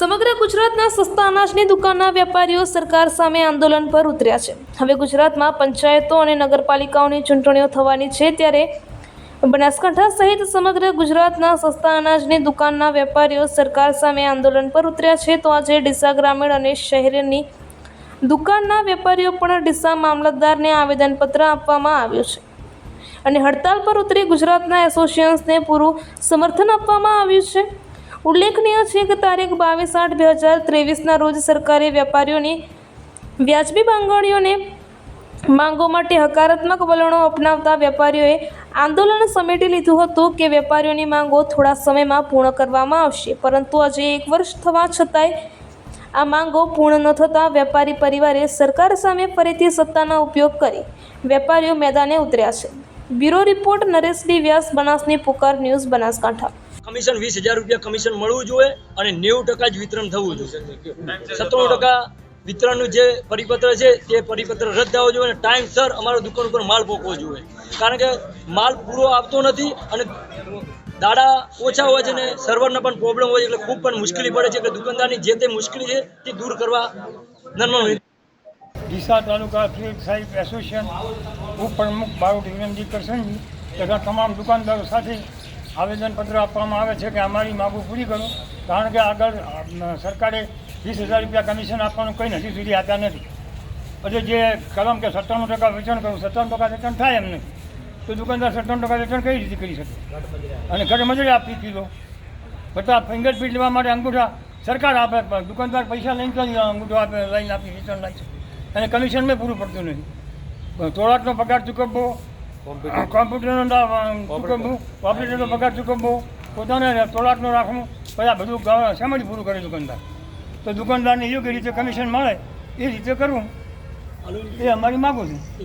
સમગ્ર ગુજરાતના સસ્તા અનાજની દુકાનના વેપારીઓ સરકાર સામે આંદોલન પર ઉતર્યા છે. હવે ગુજરાતમાં પંચાયતો અને નગરપાલિકાઓની ચૂંટણીઓ થવાની છે ત્યારે બનાસકાંઠા સહિત સમગ્ર ગુજરાતના સસ્તા અનાજની દુકાનના વેપારીઓ સરકાર સામે આંદોલન પર ઉતર્યા છે. તો આજે ડીસા ગ્રામીણ અને શહેરની દુકાનના વેપારીઓ પણ ડીસા મામલતદારને આવેદનપત્ર આપવામાં આવ્યું છે. અને હડતાલ પર ઉતરી ગુજરાતના એસોસિએશન્સને પૂરું સમર્થન આપવામાં આવ્યું છે. ઉલ્લેખનીય છે કે તારીખ બાવીસ આઠ બે હજાર ત્રેવીસના રોજ સરકારે વેપારીઓની વ્યાજબી માંગણીઓને માંગો માટે હકારાત્મક વલણો અપનાવતા વેપારીઓએ આંદોલન સમેટી લીધું હતું કે વેપારીઓની માંગો થોડા સમયમાં પૂર્ણ કરવામાં આવશે. પરંતુ આજે એક વર્ષ થવા છતાંય આ માંગો પૂર્ણ ન થતાં વેપારી પરિવારે સરકાર સામે ફરીથી સત્તાનો ઉપયોગ કરી વેપારીઓ મેદાને ઉતર્યા છે. Bureau report Naresh D Vyas, બનાસની પુકાર news Banaskantha. Commission વીસ હજાર રૂપિયા કમિશન મળવું જોઈએ અને નેવું ટકા જ વિતરણ થવું જોઈએ. સત્તાણું ટકા વિતરણનું જે પરિપત્ર છે, તે પરિપત્ર રદ થવો જોઈએ અને ટાઈમસર અમારા દુકાન ઉપર માલ પોકવો જોઈએ. કારણ કે માલ પૂરો આવતો નથી અને દાડા ઓછા હોય છે ને સર્વરના પણ પ્રોબ્લેમ હોય છે એટલે ખૂબ પણ મુશ્કેલી પડે છે એટલે દુકાનદારની જે તે મુશ્કેલી છે, તે દૂર કરવા નર્મદ ડીસા તાલુકા ફીલ્ડ સાહેબ એસોસિએશન ઉપપ્રમુખ બારોટ વિનંતી કરસનજી તથા તમામ દુકાનદારો સાથે આવેદનપત્ર આપવામાં આવે છે કે અમારી માગો પૂરી કરો, કારણ કે આગળ સરકારે વીસ હજાર રૂપિયા કમિશન આપવાનું કંઈ હજી સુધી આપ્યા નથી. પછી જે કલમ કે સત્તાણું ટકા વેચાણ કરવું સત્તાણું ટકા વેચાણ થાય એમ નથી તો દુકાનદાર સત્તાણું ટકા વેચાણ કઈ રીતે કરી શકે? અને ઘરે મજૂરી આપી દીધો. બધા ફિંગરપ્રિન્ટ લેવા માટે અંગૂઠા સરકાર આપે, પણ દુકાનદાર પૈસા લઈને તો અંગૂઠો આપે, લઈને આપી રિટર્ન લાગે અને કમિશન મેં પૂરું પડતું નથી. થોડાકનો પગાર ચૂકવવો કોમ્પ્યુટરનો ના- ચૂકવવું ઓપરેટરનો પગાર ચૂકવવો પોતાને તોલાટનું રાખવું પછી આ બધું સમજ પૂરું કરે દુકાનદાર? તો દુકાનદારને યોગ્ય રીતે કમિશન મળે એ રીતે કરવું. એ અમારી માગું છે.